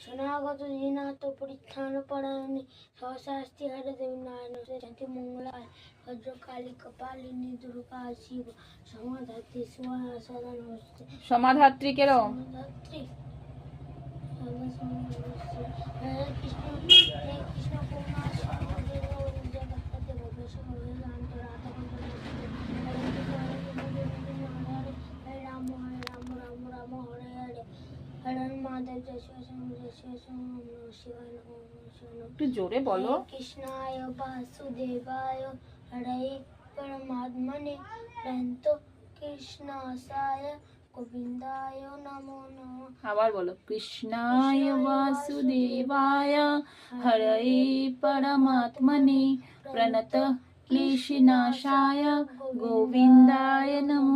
সনাগত দিনাত পরিত্রাণ পরায়ণে সহস্রাস্তি হরে দেবী নারায়ণ শান্তি মঙ্গলায় ভদ্রকালী কপালিনী দুর্গা শিব সমাধাত্রী সুবর্ণ সদা নমস্তে সমাধাত্রী। কেরম সমাধাত্রী হরে কৃষ্ণ হরে কৃষ্ণ করুণা সিন্ধু জগৎপতি ভবেশ হরে রান্ত রাধা হরে রাম হরে রাম রাম রাম হরে হরে হরে মহাদেব জয় শিব শম্ভু জয় শিব শম্ভু নমঃ শিবায় নমঃ নমঃ শিবায় নমঃ একটু জোরে বলো। কৃষ্ণায় বাসুদেবায় হরে পরমাত্মনে প্রান্ত কৃষ্ণাসায় গোবিন্দায় নমো আবার বলো। কৃষ্ণায় বাসুদেবায় হরে পরমাত্মনে প্রণত ক্লেশনাশায় গোবিন্দায় নমো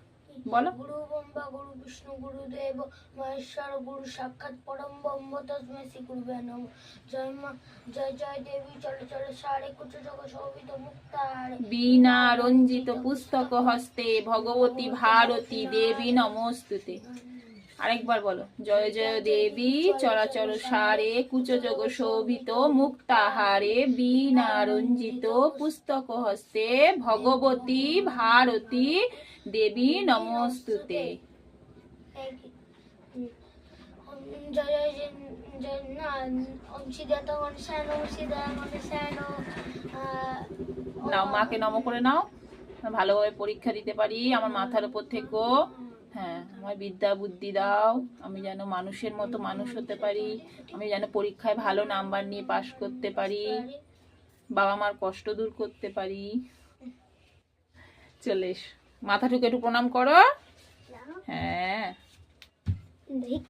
বলো। গুরু ব্রহ্মা গুরু বিষ্ণু গুরুদেব মহেশ্বর গুরু সাক্ষাৎ পরম ব্রহ্ম তস্মৈ শ্রী গুরুবে নম। জয় মা জয় জয় দেবী চলে চলে সারে কুচ জগ শোভিত মুক্তার। বীণা রঞ্জিত পুস্তক হস্তে ভগবতী ভারতী দেবী নমস্তুতে। আরেকবার বলো। জয় জয় দেবী চরাচর সারে কুচযোগ শোভিত মুক্তাহারে বীণা রঞ্জিত পুস্তক হস্তে ভগবতী ভারতী দেবী নমস্তুতে। জয় নাও মাকে নম করে নাও। ভালোভাবে পরীক্ষা দিতে পারি আমার মাথার উপর থেকো। হ্যাঁ আমার বিদ্যা বুদ্ধি দাও। আমি যেন মানুষের মতো মানুষ হতে পারি। আমি যেন পরীক্ষায় ভালো নাম্বার নিয়ে পাশ করতে পারি। বাবা মার কষ্ট দূর করতে পারি। চলে এস। মাথা ঠুকে একটু প্রণাম করো। হ্যাঁ।